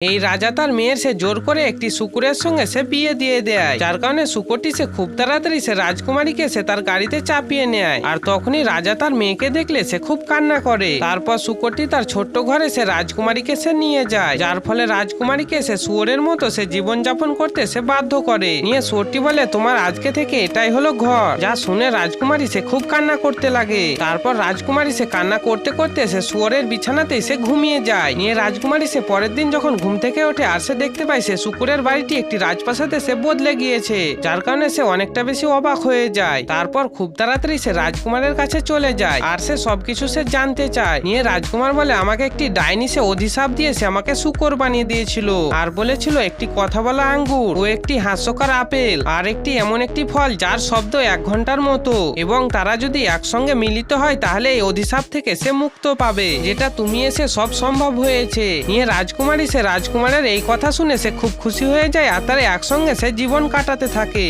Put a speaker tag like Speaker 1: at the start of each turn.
Speaker 1: এই রাজা তার মেয়ের সে জোর করে একটি শুকুরের সঙ্গে সে বিয়ে দিয়ে দেয়। যার কারণে শুকরটি সে খুব তাড়াতাড়ি সে রাজকুমারীকে সে তার গাড়িতে চাপিয়ে নেয়। আর তখনই রাজা তার মেয়েকে দেখলে সে খুব কান্না করে। তারপর শুকরটি তার ছোট্ট ঘরে সে রাজকুমারীকে সে নিয়ে যায়। যার ফলে রাজকুমারীকে সে শুয়োরের মতো সে জীবনযাপন করতে সে বাধ্য করে। নিয়ে শুয়োরটি বলে, তোমার আজকে থেকে এটাই হলো ঘর। যা শুনে রাজকুমারী সে খুব কান্না করতে লাগে। তারপর রাজকুমারী সে কান্না করতে করতে সে শুয়োরের বিছানাতে সে ঘুমিয়ে যায়। নিয়ে রাজকুমারী সে পরের দিন যখন ঘুম থেকে ওঠে আর সে দেখতে পায় সে শুকুরের বাড়িটি একটি রাজপ্রাসাদে সে বদলে গিয়েছে। যার কারণে সে অনেকটা বেশি অবাক হয়ে যায়। তারপর খুব তাড়াতাড়ি সে রাজকুমারের কাছে চলে যায় আর সে সবকিছু সে জানতে চায়। নিয়ে রাজকুমার বলে, আমাকে একটি ডাইনি সে অধিশাপ দিয়ে সে আমাকে শুকর বানিয়ে দিয়েছিল আর বলেছিল একটি কথা বলা আঙ্গুর ও একটি হাস্যকর আপেল আর একটি এমন একটি ফল যার শব্দ এক ঘণ্টার মতো এবং তারা যদি একসঙ্গে মিলিত হয় তাহলে এই অধিশাপ থেকে সে মুক্ত পাবে। যেটা তুমি এসে সব সম্ভব হয়েছে। নিয়ে রাজকুমারী সে রাজকুমারের এই কথা শুনে সে খুব খুশি হয়ে যায় আর তারা একসঙ্গে সে জীবন কাটাতে থাকে।